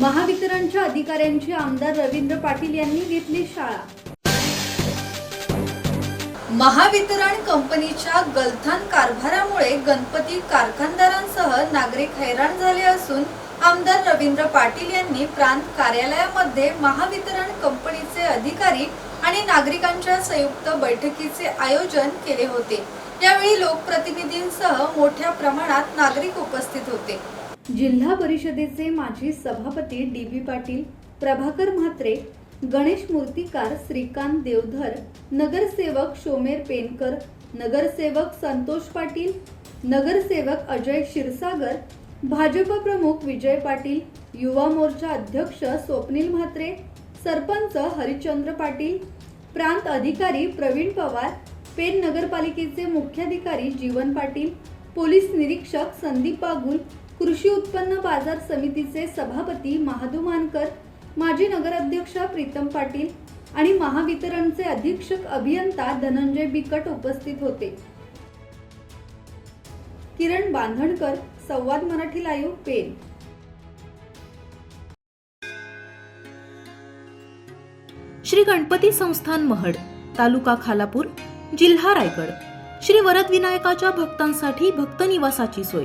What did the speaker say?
महावितरणच्या अधिकाऱ्यांची आमदार रवींद्र पाटील यांनी घेतली शाळा. महावितरण कंपनीच्या गलथान कारभारामुळे गणपती कारखानदारांसह नागरिक हैराण झाले असून आमदार रवींद्र पाटील यांनी प्रांत कार्यालयामध्ये महावितरण कंपनीचे अधिकारी आणि नागरिकांच्या संयुक्त बैठकीचे आयोजन केले होते. यावेळी लोकप्रतिनिधींसह मोठ्या प्रमाणात नागरिक उपस्थित होते. जिल्हा परिषदेचे माजी सभापती डी बी पाटील प्रभाकर म्हात्रे गणेश मूर्तिकार श्रीकांत देवधर नगरसेवक शोमेर पेनकर नगरसेवक संतोष पाटील नगरसेवक अजय क्षीरसागर भाजप प्रमुख विजय पाटील युवा मोर्चा अध्यक्ष स्वप्नील म्हात्रे सरपंच हरिश्चंद्र पाटील प्रांत अधिकारी प्रवीण पवार पेन नगरपालिकेचे मुख्याधिकारी जीवन पाटील पोलीस निरीक्षक संदीप बागुल कृषी उत्पन्न बाजार समितीचे सभापती महादू मानकर माजी नगराध्यक्षा प्रीतम पाटील आणि महावितरणचे अधीक्षक अभियंता धनंजय बिकट उपस्थित होते. किरण बांधणकर संवाद मराठी लाईव्ह पेन श्री गणपती संस्थान महड तालुका खालापूर जिल्हा रायगड. श्री वरदविनायकाच्या भक्तांसाठी भक्त निवासाची सोय.